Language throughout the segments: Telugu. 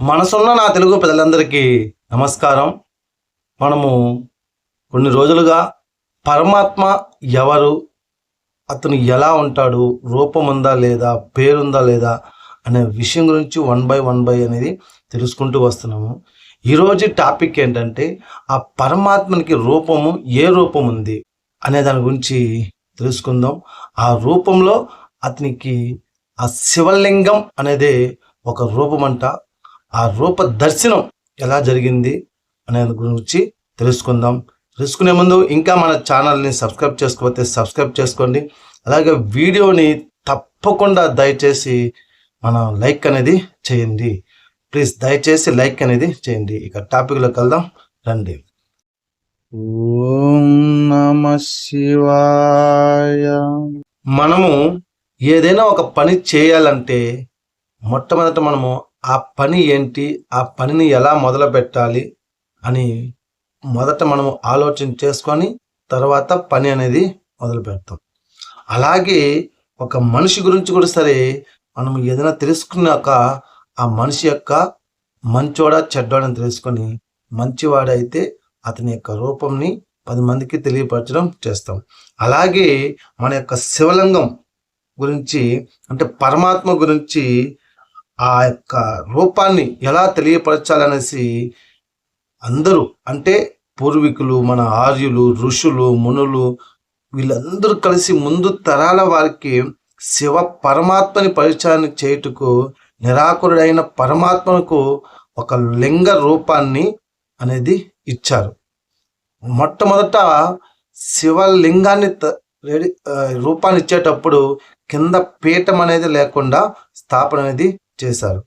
మనసున్న నా తెలుగు ప్రజలందరికీ నమస్కారం. మనము కొన్ని రోజులుగా పరమాత్మ ఎవరు అతను ఎలా ఉంటాడు రూపం ఉందా లేదా పేరుందా లేదా అనే విషయం గురించి వన్ బై వన్ బై అనేది తెలుసుకుంటూ వస్తున్నాము. ఈరోజు టాపిక్ ఏంటంటే ఆ పరమాత్మనికి రూపము ఏ రూపం ఉంది అనే దాని గురించి తెలుసుకుందాం. ఆ రూపంలో అతనికి ఆ శివలింగం అనేది ఒక రూపమంట. ఆ రూప దర్శనం ఎలా జరిగింది అనే గురించి తెలుసుకుందాం. తెలుసుకునే ముందు ఇంకా మన ఛానల్ని సబ్స్క్రైబ్ చేసుకోకపోతే సబ్స్క్రైబ్ చేసుకోండి. అలాగే వీడియోని తప్పకుండా దయచేసి మన లైక్ అనేది చేయండి. ప్లీజ్ దయచేసి లైక్ అనేది చేయండి. ఇక టాపిక్లోకి వెళ్దాం. రండి. ఓం నమ శివాయ. మనము ఏదైనా ఒక పని చేయాలంటే మొట్టమొదట మనము ఆ పని ఏంటి? ఆ పనిని ఎలా మొదలు పెట్టాలి అని మొదట మనము ఆలోచన చేసుకొని తర్వాత పని అనేది మొదలు పెడతాం అలాగే ఒక మనిషి గురించి కూడా సరే మనం ఏదైనా తెలుసుకున్నాక ఆ మనిషి యొక్క మంచోడా చెడ్డోడని తెలుసుకొని మంచివాడైతే అతని యొక్క రూపంని పది మందికి తెలియపరచడం చేస్తాం. అలాగే మన యొక్క శివలింగం గురించి అంటే పరమాత్మ గురించి ఆ యొక్క రూపాన్ని ఎలా తెలియపరచాలనేసి అందరూ అంటే పూర్వీకులు మన ఆర్యులు ఋషులు మునులు వీళ్ళందరూ కలిసి ముందు తరాల వారికి శివ పరమాత్మని పరిచయం చేయుటకు నిరాకురుడైన పరమాత్మకు ఒక లింగ రూపాన్ని అనేది ఇచ్చారు. మొట్టమొదట శివలింగాన్ని రెడీ రూపాన్ని ఇచ్చేటప్పుడు కింద పీఠం అనేది లేకుండా స్థాపన అనేది చేశారు.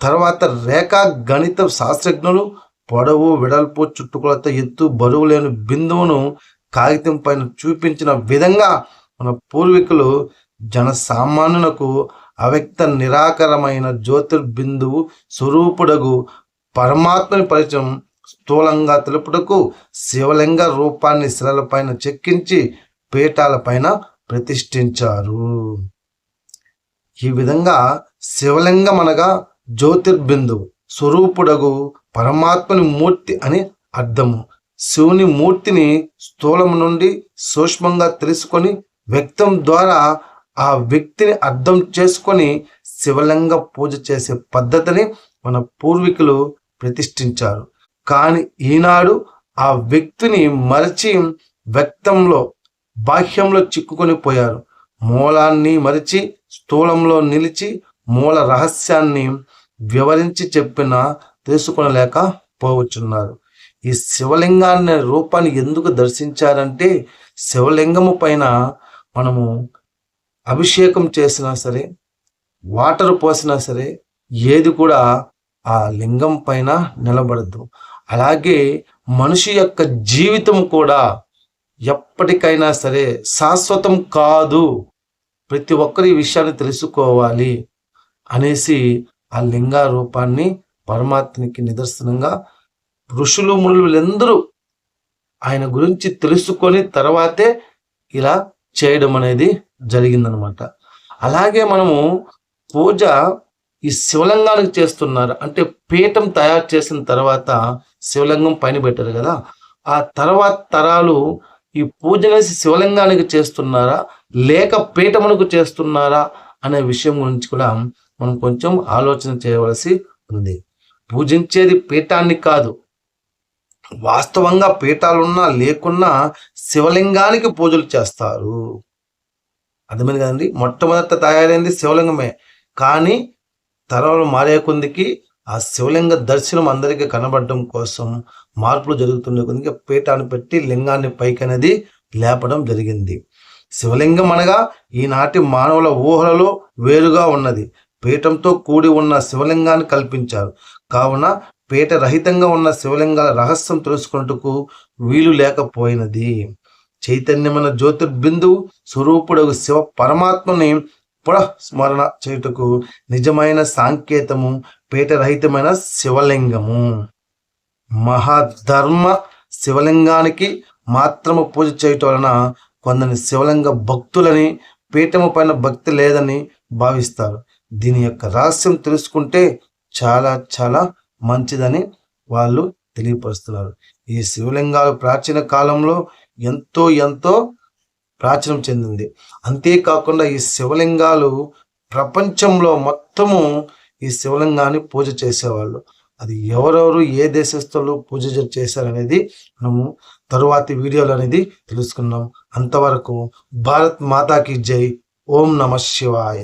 తర్వాత రేఖా గణిత శాస్త్రజ్ఞులు పొడవు వెడల్పు చుట్టుకొలత ఎత్తు బరువు లేని బిందువును కాగితం పైన చూపించిన విధంగా మన పూర్వీకులు జనసామాన్యులకు అవ్యక్త నిరాకరమైన జ్యోతిర్బిందువు స్వరూపుడగు పరమాత్మని పరిచయం స్థూలంగా తెలుపుటకు శివలింగ రూపాన్ని శిలలపైన చెక్కించి పీఠాలపైన ప్రతిష్ఠించారు. ఈ విధంగా శివలింగం అనగా జ్యోతిర్బిందువు స్వరూపుడగు పరమాత్మని మూర్తి అని అర్థము. శివుని మూర్తిని స్థూలం నుండి సూక్ష్మంగా తెలుసుకొని వ్యక్తం ద్వారా ఆ వ్యక్తిని అర్థం చేసుకొని శివలింగ పూజ చేసే పద్ధతిని మన పూర్వీకులు ప్రతిష్ఠించారు. కానీ ఈనాడు ఆ వ్యక్తిని మరచి వ్యక్తంలో బాహ్యంలో చిక్కుకొని పోయారు. మూలాన్ని మరిచి స్థూలంలో నిలిచి మూల రహస్యాన్ని వివరించి చెప్పిన తెలుసుకొనలేకపోవచ్చున్నారు ఈ శివలింగాన్ని రూపాన్ని ఎందుకు దర్శించారంటే శివలింగము పైన మనము అభిషేకం చేసినా సరే వాటర్ పోసినా సరే ఏది కూడా ఆ లింగం పైన నిలబడద్దు అలాగే మనిషి యొక్క జీవితం కూడా ఎప్పటికైనా సరే శాశ్వతం కాదు. ప్రతి ఒక్కరు ఈ విషయాన్ని తెలుసుకోవాలి. అనేసి ఆ లింగ రూపాన్ని పరమాత్మకి నిదర్శనంగా ఋషులు మునులు ఆయన గురించి తెలుసుకొని తర్వాతే ఇలా చేయడం అనేది జరిగిందనమాట. అలాగే మనము పూజ ఈ శివలింగానికి చేస్తున్నారు. అంటే పీఠం తయారు చేసిన తర్వాత శివలింగం పైన పెట్టారు కదా. ఆ తర్వాత తరాలు ఈ పూజ అనేసి శివలింగానికి చేస్తున్నారా? లేక పీఠమునకు చేస్తున్నారా? అనే విషయం గురించి కూడా మనం కొంచెం ఆలోచన చేయవలసి ఉంది. పూజించేది పీఠాన్ని కాదు. వాస్తవంగా పీఠాలున్నా లేకున్నా శివలింగానికి పూజలు చేస్తారు. అర్థమైంది కదండి? మొట్టమొదట తయారైంది శివలింగమే. కానీ తర్వాత మారే కొందికి ఆ శివలింగ దర్శనం అందరికీ కనబడడం కోసం మార్పులు జరుగుతుండే కొద్దిగా పీఠాన్ని పెట్టి లింగాన్ని పైకి అనేది లేపడం జరిగింది. శివలింగం అనగా ఈనాటి మానవుల ఊహలలో వేరుగా ఉన్నది. పీఠంతో కూడి ఉన్న శివలింగాన్ని కల్పించారు. కావున పీఠ రహితంగా ఉన్న శివలింగాల రహస్యం తెలుసుకున్నట్టుకు వీలు లేకపోయినది. చైతన్యమైన జ్యోతిర్బిందువు స్వరూపుడు శివ పరమాత్మని పునఃస్మరణ చేయుటకు నిజమైన సాంకేతము పీఠరహితమైన శివలింగము. మహాధర్మ శివలింగానికి మాత్రము పూజ చేయటం వలన కొందరి శివలింగ భక్తులని పీఠము పైన భక్తి లేదని భావిస్తారు. దీని యొక్క రహస్యం తెలుసుకుంటే చాలా చాలా మంచిదని వాళ్ళు తెలియపరుస్తున్నారు. ఈ శివలింగాలు ప్రాచీన కాలంలో ఎంతో ఎంతో ప్రాచీనం చెందింది. అంతేకాకుండా ఈ శివలింగాలు ప్రపంచంలో మొత్తము ఈ శివలింగాన్ని పూజ చేసేవాళ్ళు. అది ఎవరెవరు ఏ దేశస్తులు పూజ చేశారనేది మనము తరువాతి వీడియోలు అనేది తెలుసుకున్నాం అంతవరకు భారత్ మాతాకి జై. ఓం నమ శివాయ.